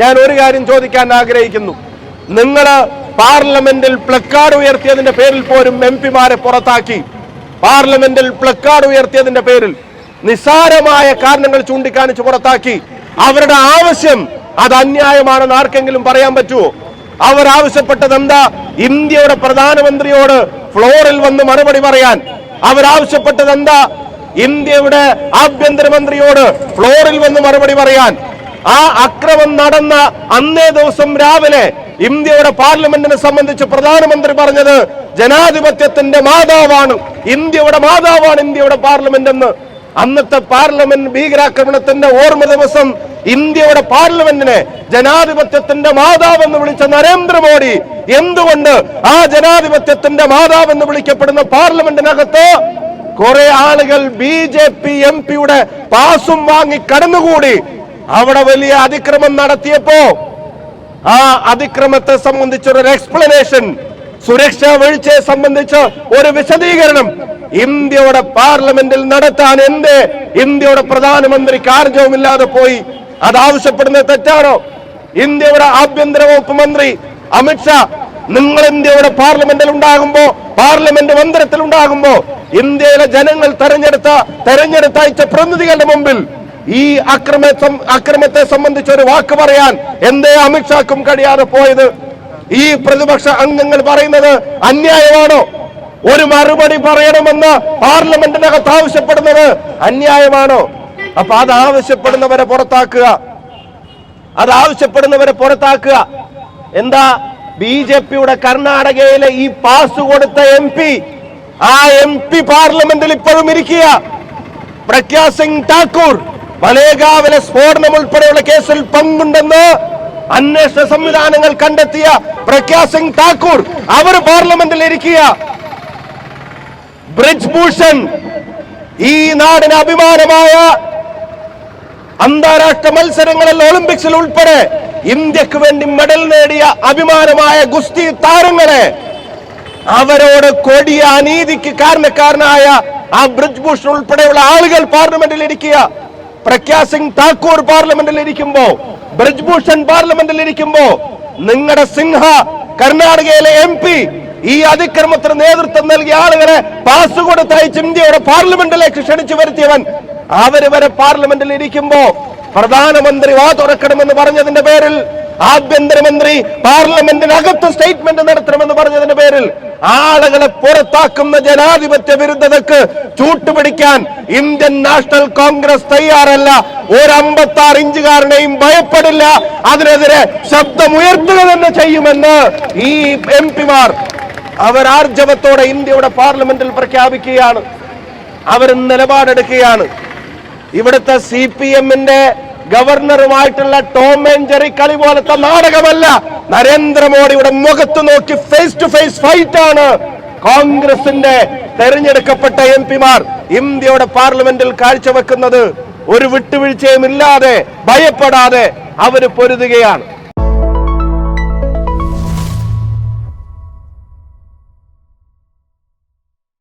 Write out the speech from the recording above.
ഞാൻ ഒരു കാര്യം ചോദിക്കാൻ ആഗ്രഹിക്കുന്നു. നിങ്ങൾ പാർലമെന്റിൽ പ്ലക്കാർഡ് ഉയർത്തിയതിന്റെ പേരിൽ പോലും എം പിമാരെ പുറത്താക്കി. പാർലമെന്റിൽ പ്ലക്കാർഡ് ഉയർത്തിയതിന്റെ പേരിൽ നിസ്സാരമായ കാരണങ്ങൾ ചൂണ്ടിക്കാണിച്ച് പുറത്താക്കി. അവരുടെ ആവശ്യം അത് അന്യായമാണെന്ന് ആർക്കെങ്കിലും പറയാൻ പറ്റുമോ അവർ ആവശ്യപ്പെട്ടത് എന്താ? ഇന്ത്യയുടെ പ്രധാനമന്ത്രിയോട് ഫ്ലോറിൽ വന്ന് മറുപടി പറയാൻ. അവരാവശ്യപ്പെട്ടത് എന്താ? ഇന്ത്യയുടെ ആഭ്യന്തരമന്ത്രിയോട് ഫ്ലോറിൽ വന്ന് മറുപടി പറയാൻ. ആ അക്രമം നടന്ന അന്നേ ദിവസം രാവിലെ ഇന്ത്യയുടെ പാർലമെന്റിനെ സംബന്ധിച്ച് പ്രധാനമന്ത്രി പറഞ്ഞത് ജനാധിപത്യത്തിന്റെ മാതാവാണ്. ഇന്ത്യയുടെ മാതാവാണ് ഇന്ത്യയുടെ പാർലമെന്റ് എന്ന്. അന്നത്തെ പാർലമെന്റ് ഭീകരാക്രമണത്തിന്റെ ഓർമ്മ ദിവസം ഇന്ത്യയുടെ പാർലമെന്റിനെ ജനാധിപത്യത്തിന്റെ മാതാവ് എന്ന് വിളിച്ച നരേന്ദ്രമോദി എന്തുകൊണ്ട് ആ ജനാധിപത്യത്തിന്റെ മാതാവ് എന്ന് വിളിക്കപ്പെടുന്ന പാർലമെന്റിനകത്ത് കുറെ ആളുകൾ ബി ജെ പി എം പിയുടെ പാസും വാങ്ങി കടന്നുകൂടി. അവിടെ വലിയ അതിക്രമം നടത്തിയപ്പോ ആ അതിക്രമത്തെ സംബന്ധിച്ചൊരു എക്സ്പ്ലനേഷൻ സുരക്ഷാ വീഴ്ചയെ സംബന്ധിച്ച ഒരു വിശദീകരണം ഇന്ത്യയുടെ പാർലമെന്റിൽ നടത്താൻ എന്ത്? ഇന്ത്യയുടെ പ്രധാനമന്ത്രി ആർജവുമില്ലാതെ പോയി. അത് ആവശ്യപ്പെടുന്നത് തെറ്റാണോ? ഇന്ത്യയുടെ ആഭ്യന്തര വകുപ്പ് മന്ത്രി അമിത്ഷാ നിങ്ങൾ ഇന്ത്യയുടെ പാർലമെന്റിൽ ഉണ്ടാകുമ്പോ പാർലമെന്റ് മന്ദിരത്തിൽ ഉണ്ടാകുമ്പോ ഇന്ത്യയിലെ ജനങ്ങൾ തെരഞ്ഞെടുത്ത തെരഞ്ഞെടുത്തയച്ച പ്രതിനിധികളുടെ മുമ്പിൽ ഈ അക്രമ അക്രമത്തെ സംബന്ധിച്ച് ഒരു വാക്ക് പറയാൻ എന്തേ അമിത്ഷാക്കും കഴിയാതെ പോയത്? ഈ പ്രതിപക്ഷ അംഗങ്ങൾ പറയുന്നത് അന്യായമാണോ? ഒരു മറുപടി പറയണമെന്ന് പാർലമെന്റിനകത്ത് ആവശ്യപ്പെടുന്നത് അന്യായമാണോ? അപ്പൊ അത് ആവശ്യപ്പെടുന്നവരെ പുറത്താക്കുക. അത് ആവശ്യപ്പെടുന്നവരെ പുറത്താക്കുക. എന്താ? ബി ജെ പിയുടെ കർണാടകയിലെ ഈ പാസ് കൊടുത്ത എം പി ആ എം പി പാർലമെന്റിൽ ഇപ്പോഴും ഇരിക്കുക. പ്രഗ്യാ സിംഗ് ഠാക്കൂർ. മലേഗാവിലെ സ്ഫോടനം ഉൾപ്പെടെയുള്ള കേസിൽ പങ്കുണ്ടെന്ന് അന്വേഷണ സംവിധാനങ്ങൾ കണ്ടെത്തിയ പ്രഖ്യാ സിംഗ് ഠാക്കൂർ അവർ പാർലമെന്റിൽ ഇരിക്കുക. ബ്രിജ് ഭൂഷൺ ഈ നാടിന് അഭിമാനമായ അന്താരാഷ്ട്ര മത്സരങ്ങളിൽ ഒളിമ്പിക്സിൽ ഉൾപ്പെടെ ഇന്ത്യയ്ക്ക് വേണ്ടി മെഡൽ നേടിയ അഭിമാനമായ ഗുസ്തി താരങ്ങളെ അവരോട് കൊടിയ അനീതിക്ക് കാരണക്കാരനായ ആ ബ്രിജ് ഭൂഷൺ ഉൾപ്പെടെയുള്ള ആളുകൾ പാർലമെന്റിൽ ഇരിക്കുക. പ്രഗ്യാ സിംഗ് താക്കൂർ പാർലമെന്റിൽ ഇരിക്കുമ്പോ ബ്രിജ്ഭൂഷൺ പാർലമെന്റിൽ ഇരിക്കുമ്പോ നിങ്ങളുടെ സിംഹ കർണാടകയിലെ എം പി ഈ അതിക്രമത്തിന് നേതൃത്വം നൽകിയ ആളുകളെ പാസ് കൊടുത്തയച്ച് ഇന്ത്യയുടെ പാർലമെന്റിലേക്ക് ക്ഷണിച്ചു വരുത്തിയവൻ അവർ വരെ പാർലമെന്റിൽ ഇരിക്കുമ്പോ പ്രധാനമന്ത്രി വാ തുറക്കണമെന്ന് പറഞ്ഞതിന്റെ പേരിൽ ആഭ്യന്തരമന്ത്രി പാർലമെന്റിനകത്ത് സ്റ്റേറ്റ്മെന്റ് നടത്തണമെന്ന് പറഞ്ഞതിന്റെ പേരിൽ ആളുകളെ പുറത്താക്കുന്ന ജനാധിപത്യ വിരുദ്ധതക്ക് ചൂട്ടുപിടിക്കാൻ ഇന്ത്യൻ നാഷണൽ കോൺഗ്രസ് തയ്യാറല്ല. ഒരു അമ്പത്തി ആറ് ഇഞ്ചുകാരനെയും ഭയപ്പെടില്ല. അതിനെതിരെ ശബ്ദമുയർത്തുക തന്നെ ചെയ്യുമെന്ന് ഈ എം പിമാർ അവർ ആർജവത്തോടെ ഇന്ത്യയുടെ പാർലമെന്റിൽ പ്രഖ്യാപിക്കുകയാണ്. അവർ നിലപാടെടുക്കുകയാണ്. ഇവിടുത്തെ സി പി എമ്മിന്റെ ഗവർണറുമായിട്ടുള്ള ടോം ആൻഡ് ജെറി കളി പോലത്തെ നാടകമല്ല. നരേന്ദ്രമോദിയുടെ മുഖത്ത് നോക്കി ഫേസ് ടു ഫേസ് ഫൈറ്റ് ആണ് കോൺഗ്രസിന്റെ തെരഞ്ഞെടുക്കപ്പെട്ട എം പിമാർ. ഇന്ത്യയുടെ പാർലമെന്റിൽ കാഴ്ചവെക്കുന്നത് ഒരു വിട്ടുവീഴ്ചയും ഇല്ലാതെ ഭയപ്പെടാതെ അവർ പൊരുതുകയാണ്.